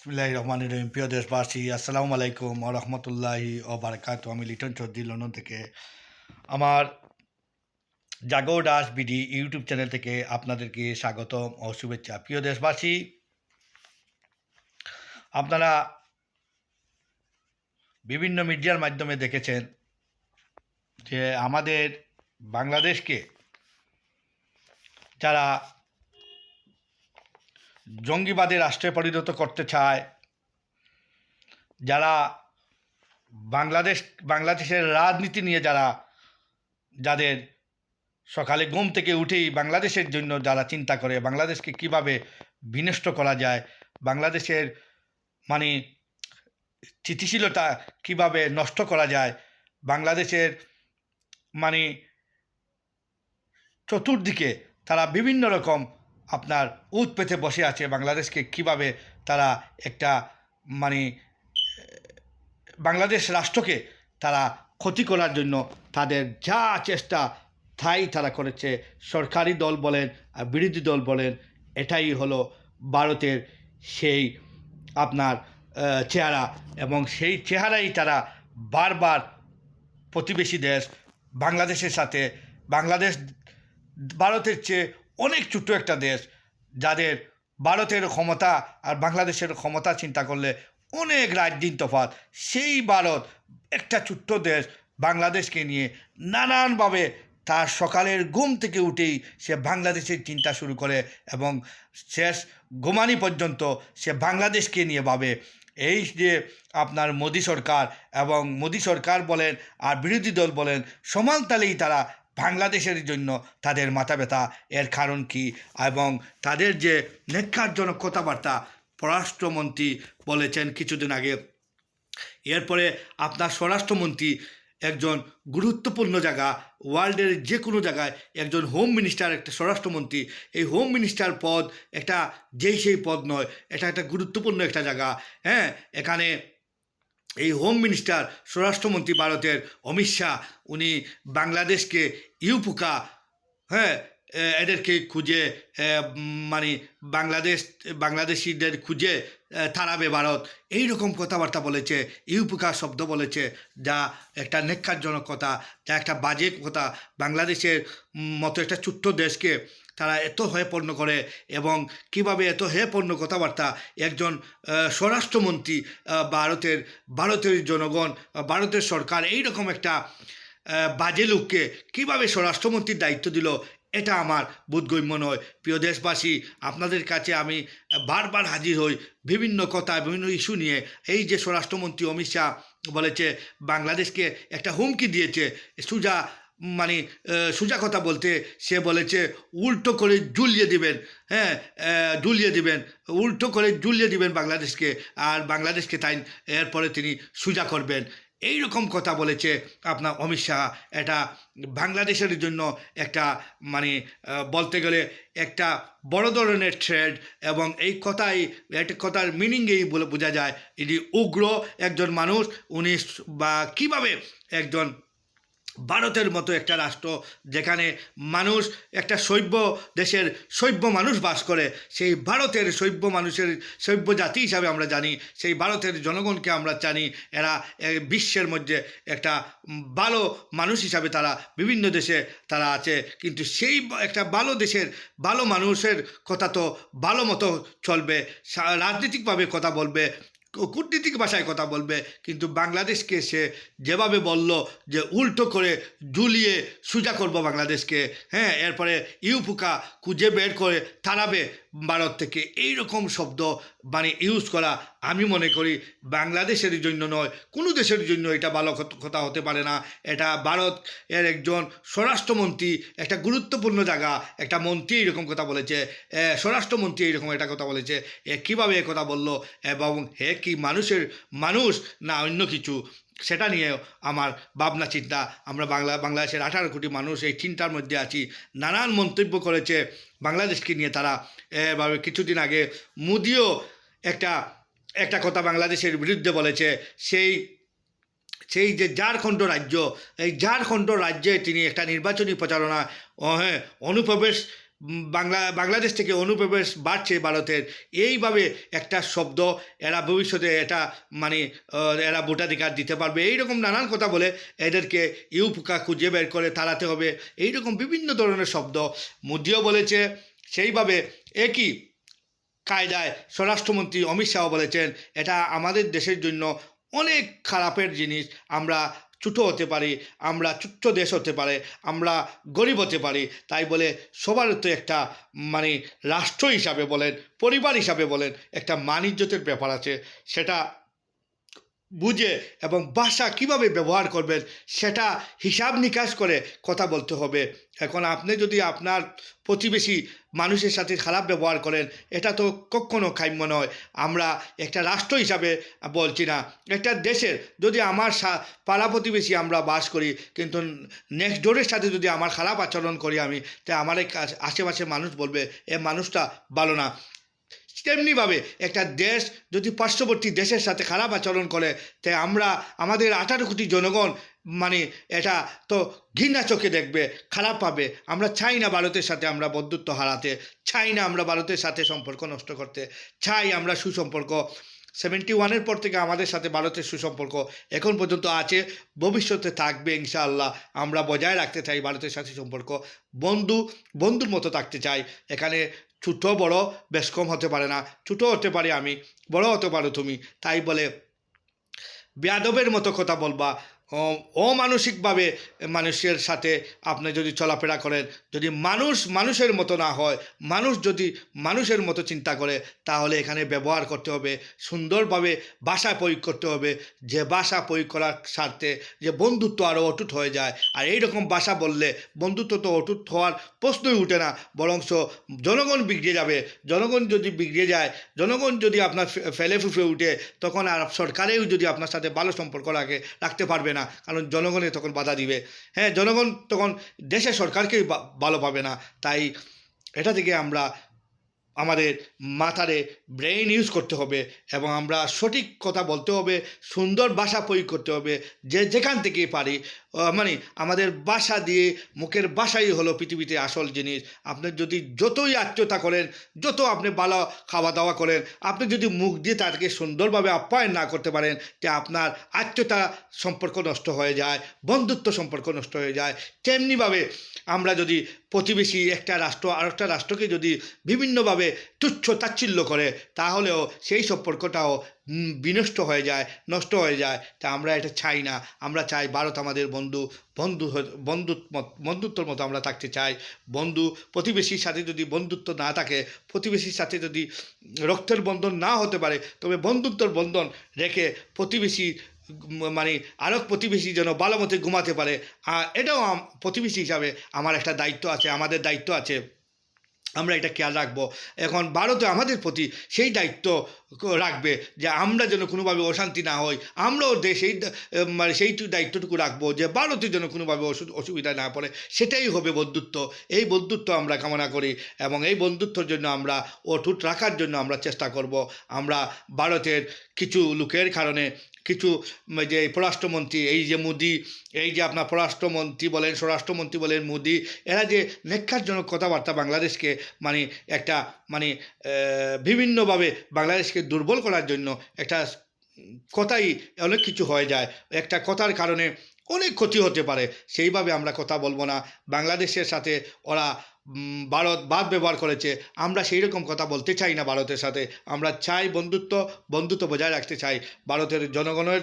বিসমিল্লাহ রহমান রহিম প্রিয় দেশবাসী আসসালামু আলাইকুম রহমতুল্লাহি ও বারাকাতু আমি লিটন চৌধুরী লন্ডন থেকে আমার Jago Das BD YouTube channel থেকে আপনাদেরকে স্বাগতম ও শুভেচ্ছা। প্রিয় দেশবাসী আপনারা বিভিন্ন মিডিয়ার মাধ্যমে দেখেছেন যে আমাদের বাংলাদেশকে যারা জঙ্গিবাদী রাষ্ট্রে পরিণত করতে চায়, যারা বাংলাদেশ, বাংলাদেশের রাজনীতি নিয়ে যারা, যাদের সকালে ঘুম থেকে উঠেই বাংলাদেশের জন্য যারা চিন্তা করে, বাংলাদেশকে কীভাবে বিনষ্ট করা যায়, বাংলাদেশের মানে স্থিতিশীলতা কীভাবে নষ্ট করা যায়, বাংলাদেশের মানে চতুর্দিকে তারা বিভিন্ন রকম আপনার উত পেতে বসে আছে বাংলাদেশকে কীভাবে তারা একটা মানে বাংলাদেশ রাষ্ট্রকে তারা ক্ষতি করার জন্য তাদের যা চেষ্টা তাই তারা করেছে। সরকারি দল বলেন আর বিরোধী দল বলেন, এটাই হলো ভারতের সেই আপনার চেহারা এবং সেই চেহারাই তারা বারবার প্রতিবেশী দেশ বাংলাদেশের সাথে, বাংলাদেশ, ভারতের চেয়ে অনেক ছোট্ট একটা দেশ যাদের ভারতের ক্ষমতা আর বাংলাদেশের ক্ষমতা চিন্তা করলে অনেক রাজদিন তফাৎ। সেই ভারত একটা ছোট্ট দেশ বাংলাদেশকে নিয়ে নানানভাবে তার সকালের ঘুম থেকে উঠেই সে বাংলাদেশের চিন্তা শুরু করে এবং শেষ ঘুমানি পর্যন্ত সে বাংলাদেশকে নিয়ে ভাবে। এই যে আপনার মোদী সরকার এবং মোদী সরকার বলেন আর বিরোধী দল বলেন সমান তালেই তারা বাংলাদেশের জন্য তাদের মাথা ব্যথা এর কারণ কি? এবং তাদের যে নেক্ষারজনক কথাবার্তা পররাষ্ট্রমন্ত্রী বলেছেন কিছুদিন আগে, এরপরে আপনার স্বরাষ্ট্রমন্ত্রী একজন গুরুত্বপূর্ণ জায়গা, ওয়ার্ল্ডের যে কোনো জায়গায় একজন হোম মিনিস্টার, একটা স্বরাষ্ট্রমন্ত্রী, এই হোম মিনিস্টার পদ একটা যেই সেই পদ নয়, এটা একটা গুরুত্বপূর্ণ একটা জায়গা। হ্যাঁ এখানে এই হোম মিনিস্টার স্বরাষ্ট্রমন্ত্রী ভারতের অমিত শাহ, উনি বাংলাদেশকে ইউপুকা হ্যাঁ এদেরকে খুঁজে মানে বাংলাদেশ, বাংলাদেশিদের খুঁজে এ, তাড়াবে ভারত। এই রকম কথাবার্তা বলেছে ইউপুকা শব্দ বলেছে যা একটা নেক্ষারজনক কথা যা একটা বাজে কথা। বাংলাদেশের মতো একটা ছোট্ট দেশকে তারা এত হয়েপন্ন করে এবং কীভাবে এত হেপন্ন কথাবার্তা একজন স্বরাষ্ট্রমন্ত্রী ভারতের ভারতের জনগণ ভারতের সরকার এই রকম একটা বাজে লোককে কীভাবে স্বরাষ্ট্রমন্ত্রীর দায়িত্ব দিল এটা আমার বোধগম্য নয়। প্রিয় দেশবাসী, আপনাদের কাছে আমি বারবার হাজির হই বিভিন্ন কথা, বিভিন্ন ইস্যু নিয়ে। এই যে স্বরাষ্ট্রমন্ত্রী অমিত শাহ বলেছে, বাংলাদেশকে একটা হুমকি দিয়েছে, সুজা মানে সোজা কথা বলতে, সে বলেছে, উল্টো করে ঝুলিয়ে দিবেন হ্যাঁ ঝুলিয়ে দিবেন, উল্টো করে ঝুলিয়ে দিবেন বাংলাদেশকে, আর বাংলাদেশকে তাই এরপরে তিনি সোজা করবেন। এই রকম কথা বলেছে আপনার অমিত শাহ। এটা বাংলাদেশের জন্য একটা মানে বলতে গেলে একটা বড় ধরনের থ্রেড এবং এই কথাই একটা কথার মিনিংয়েই বলে বোঝা যায়। ইনি উগ্র একজন মানুষ, উনি বা কীভাবে একজন ভারতের মতো একটা রাষ্ট্র যেখানে মানুষ, একটা সভ্য দেশের সভ্য মানুষ বাস করে, সেই ভারতের সভ্য মানুষের সভ্য জাতি হিসাবে আমরা জানি, সেই ভারতের জনগণকে আমরা জানি, এরা বিশ্বের মধ্যে একটা ভালো মানুষ হিসাবে তারা বিভিন্ন দেশে তারা আছে, কিন্তু সেই একটা ভালো দেশের ভালো মানুষের কথা তো ভালো মতো চলবে রাজনৈতিকভাবে কথা বলবে কূটনীতিক ভাষায় কথা বলবে, কিন্তু বাংলাদেশকে সে যেভাবে বলল যে উল্টো করে ঝুলিয়ে সোজা করব বাংলাদেশকে হ্যাঁ এরপরে ইউপুকা খুঁজে বের করে তাড়াবে ভারত থেকে। এই রকম শব্দ মানে ইউজ করা আমি মনে করি বাংলাদেশের জন্য নয়, কোনো দেশের জন্য এটা ভালো কথা হতে পারে না। এটা ভারত এর একজন স্বরাষ্ট্রমন্ত্রী, একটা গুরুত্বপূর্ণ জায়গা, একটা মন্ত্রী এরকম কথা বলেছে স্বরাষ্ট্রমন্ত্রী এরকম একটা কথা বলেছে, এ, কীভাবে কথা বলল এবং হে কি মানুষের মানুষ না অন্য কিছু? সেটা নিয়ে আমার ভাবনা, চিন্তা। আমরা বাংলা, বাংলাদেশের আঠারো কোটি মানুষ এই চিন্তার মধ্যে আছি। নানান মন্তব্য করেছে বাংলাদেশকে নিয়ে তারা। এভাবে কিছুদিন আগে মোদিও একটা একটা কথা বাংলাদেশের বিরুদ্ধে বলেছে। সেই সেই যে ঝাড়খণ্ড রাজ্য, এই ঝাড়খণ্ড রাজ্যে তিনি একটা নির্বাচনী প্রচারণা হ্যাঁ অনুপ্রবেশ বাংলা, বাংলাদেশ থেকে অনুপ্রবেশ বাড়ছে ভারতের। এইভাবে একটা শব্দ, এরা ভবিষ্যতে এটা মানে এরা ভোটাধিকার দিতে পারবে। এইরকম নানান কথা বলে এদেরকে ইউপুকা খুঁজে বের করে তাড়াতে হবে। এইরকম বিভিন্ন ধরনের শব্দ। মোদিও বলেছে, সেইভাবে একই কায়দায় স্বরাষ্ট্রমন্ত্রী অমিত শাহ বলেছেন, এটা আমাদের দেশের জন্য অনেক খারাপের জিনিস। আমরা ছোটো হতে পারি, আমরা ছোট্ট দেশ হতে পারে, আমরা গরিব হতে পারি, তাই বলে সবার তো একটা মানে রাষ্ট্র হিসাবে বলেন, পরিবার হিসাবে বলেন, একটা মানিজ্যতের ব্যাপার আছে। সেটা বুঝে এবং ভাষা কীভাবে ব্যবহার করবেন, সেটা হিসাব নিকাশ করে কথা বলতে হবে। এখন আপনি যদি আপনার প্রতিবেশী মানুষের সাথে খারাপ ব্যবহার করেন, এটা তো কখনো কাম্য নয়। আমরা একটা রাষ্ট্র হিসাবে বলছি না, একটা দেশের। যদি আমার পাড়া প্রতিবেশী আমরা বাস করি, কিন্তু নেক্সট ডোরের সাথে যদি আমার খারাপ আচরণ করি আমি, তা আমার আশেপাশে মানুষ বলবে, এ মানুষটা ভালো না। তেমনিভাবে একটা দেশ যদি পার্শ্ববর্তী দেশের সাথে খারাপ আচরণ করে তাই আমরা আমাদের আঠারো কোটি জনগণ মানে এটা তো ঘৃণা চোখে দেখবে, খারাপ পাবে আমরা চাই না ভারতের সাথে আমরা বন্ধুত্ব হারাতে, চাই না আমরা ভারতের সাথে সম্পর্ক নষ্ট করতে, চাই আমরা সুসম্পর্ক। সেভেন্টি ওয়ানের পর থেকে আমাদের সাথে ভারতের সুসম্পর্ক এখন পর্যন্ত আছে, ভবিষ্যতে থাকবে ইনশাআল্লাহ। আমরা বজায় রাখতে চাই ভারতের সাথে সম্পর্ক। বন্ধু, বন্ধুর মতো থাকতে চাই। এখানে ছোটো, বড় বেশকম হতে পারে না। ছোট হতে পারি আমি, বড় হতে পারো তুমি। তাই বলে বেয়াদবের মতো কথা বলবা। অমানসিকভাবে মানুষের সাথে আপনি যদি চলাফেরা করেন, যদি মানুষ মানুষের মতো না হয়, মানুষ যদি মানুষের মতো চিন্তা করে, তাহলে এখানে ব্যবহার করতে হবে, সুন্দরভাবে ভাষা প্রয়োগ করতে হবে, যে ভাষা প্রয়োগ করার স্বার্থে যে বন্ধুত্ব আরও অটুট হয়ে যায়। আর এই রকম ভাষা বললে বন্ধুত্ব তো অটুট হওয়ার প্রশ্নই উঠে না বরংস জনগণ বিগড়ে যাবে। জনগণ যদি বিগড়ে যায়, জনগণ যদি আপনার ফেলে ফুফে উঠে, তখন আর সরকারেও যদি আপনার সাথে ভালো সম্পর্ক রাখে, রাখতে পারবে না। কারণ জনগণে তখন বাধা দিবে। হ্যাঁ জনগণ তখন দেশের সরকারকেই ভালো পাবে না। তাই এটা থেকে আমরা আমাদের মাথারে ব্রেইন ইউজ করতে হবে এবং আমরা সঠিক কথা বলতে হবে, সুন্দর ভাষা প্রয়োগ করতে হবে, যে যেখান থেকে পারি। মানে আমাদের বাসা দিয়ে মুখের বাসাই হলো পৃথিবীতে আসল জিনিস। আপনি যদি যতই আত্মীয়তা করেন, যত আপনি ভালো খাওয়া দাওয়া করেন, আপনি যদি মুখ দিয়ে তাদেরকে সুন্দরভাবে আপ্যায়ন না করতে পারেন যে আপনার আত্মীয়তা সম্পর্ক নষ্ট হয়ে যায়, বন্ধুত্ব সম্পর্ক নষ্ট হয়ে যায়। তেমনিভাবে আমরা যদি প্রতিবেশী একটা রাষ্ট্র আর একটা রাষ্ট্রকে যদি বিভিন্নভাবে তুচ্ছ তাচ্ছিল্য করে, তাহলেও সেই সম্পর্কটাও বিনষ্ট হয়ে যায়, নষ্ট হয়ে যায়। তা আমরা এটা চাই না। আমরা চাই ভারত আমাদের বন্ধু বন্ধু বন্ধুত্ব বন্ধুত্বর মতো আমরা থাকতে চাই। বন্ধু, প্রতিবেশীর সাথে যদি বন্ধুত্ব না থাকে, প্রতিবেশীর সাথে যদি রক্তের বন্ধন না হতে পারে, তবে বন্ধুত্বর বন্ধন রেখে প্রতিবেশী মানে আরেক প্রতিবেশী যেন ভালো মতো ঘুমাতে পারে। এটাও প্রতিবেশী হিসাবে আমার একটা দায়িত্ব আছে, আমাদের দায়িত্ব আছে। আমরা এটা খেয়াল রাখব। এখন ভারতে আমাদের প্রতি সেই দায়িত্ব রাখবে যে আমরা যেন কোনোভাবে অশান্তি না হই। আমরাও দেশ সেই দা- মানে সেইটু দায়িত্বটুকু রাখব যে ভারতে যেন কোনোভাবে অসু- অসুবিধা না পড়ে। সেটাই হবে বন্ধুত্ব। এই বন্ধুত্ব আমরা কামনা করি এবং এই বন্ধুত্বর জন্য আমরা অটুট রাখার জন্য আমরা চেষ্টা করব। আমরা ভারতের কিছু লোকের কারণে কিছু যে পররাষ্ট্রমন্ত্রী, এই যে মোদি, এই যে আপনার পররাষ্ট্রমন্ত্রী বলেন, স্বরাষ্ট্রমন্ত্রী বলেন, মোদি, এরা যে নেক্ষারজনক কথাবার্তা বাংলাদেশকে মানে একটা মানে বিভিন্নভাবে বাংলাদেশকে দুর্বল করার জন্য একটা কথাই অনেক কিছু হয়ে যায়। একটা কথার কারণে অনেক ক্ষতি হতে পারে। সেইভাবে আমরা কথা বলব না। বাংলাদেশের সাথে ওরা ভারত বাদ ব্যবহার করেছে, আমরা সেই রকম কথা বলতে চাই না ভারতের সাথে। আমরা চাই বন্ধুত্ব বন্ধুত্ব বজায় রাখতে চাই ভারতের জনগণের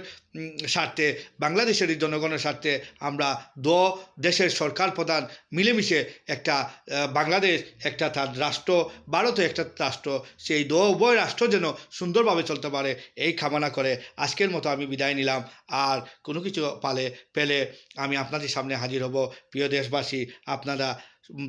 স্বার্থে, বাংলাদেশের জনগণের স্বার্থে আমরা দো দেশের সরকার প্রধান মিলেমিশে একটা বাংলাদেশ, একটা তার রাষ্ট্র, ভারতও একটা রাষ্ট্র, সেই দো উভয় রাষ্ট্র যেন সুন্দরভাবে চলতে পারে, এই কামনা করে আজকের মতো আমি বিদায় নিলাম। আর কোনো কিছু পালে, পেলে আমি আপনাদের সামনে হাজির হব। প্রিয় দেশবাসী, আপনারা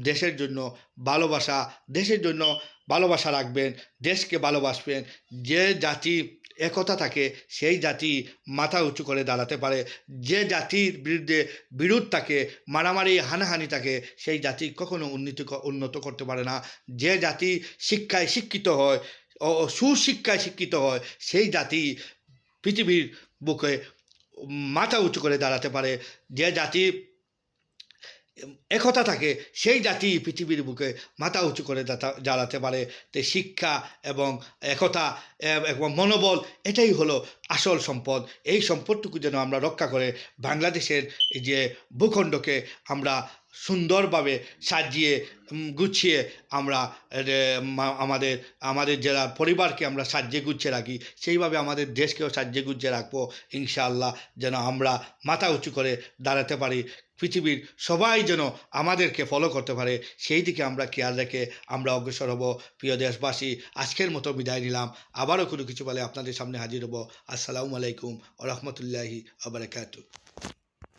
দেশের জন্য ভালোবাসা, দেশের জন্য ভালোবাসা রাখবেন, দেশকে ভালোবাসবেন। যে জাতি একতা থাকে, সেই জাতি মাথা উঁচু করে দাঁড়াতে পারে। যে জাতির বিরুদ্ধে বিরোধ থাকে, মারামারি, হানাহানি থাকে, সেই জাতি কখনো উন্নতি উন্নত করতে পারে না। যে জাতি শিক্ষায় শিক্ষিত হয় ও সুশিক্ষায় শিক্ষিত হয়, সেই জাতি পৃথিবীর বুকে মাথা উঁচু করে দাঁড়াতে পারে। যে জাতি একতা থাকে, সেই জাতি পৃথিবীর বুকে মাথা উঁচু করে জ্বালাতে পারে। তে শিক্ষা এবং একতা, এবং মনোবল, এটাই হলো আসল সম্পদ। এই সম্পদটুকু যেন আমরা রক্ষা করে বাংলাদেশের যে ভূখণ্ডকে আমরা সুন্দরভাবে সাজিয়ে গুছিয়ে আমরা আমাদের আমাদের যারা পরিবারকে আমরা সাজিয়ে গুছিয়ে রাখি, সেইভাবে আমাদের দেশকেও সাজিয়ে গুছিয়ে রাখব। ইনশাআল্লাহ যেন আমরা মাথা উঁচু করে দাঁড়াতে পারি, পৃথিবীর সবাই যেন আমাদেরকে ফলো করতে পারে, সেই দিকে আমরা খেয়াল রেখে আমরা অগ্রসর হব। প্রিয় দেশবাসী, আজকের মতো বিদায় নিলাম। আবারও কোনো কিছু বলে আপনাদের সামনে হাজির হব। আসসালামু আলাইকুম ও রহমতুল্লাহি আবরাকাতু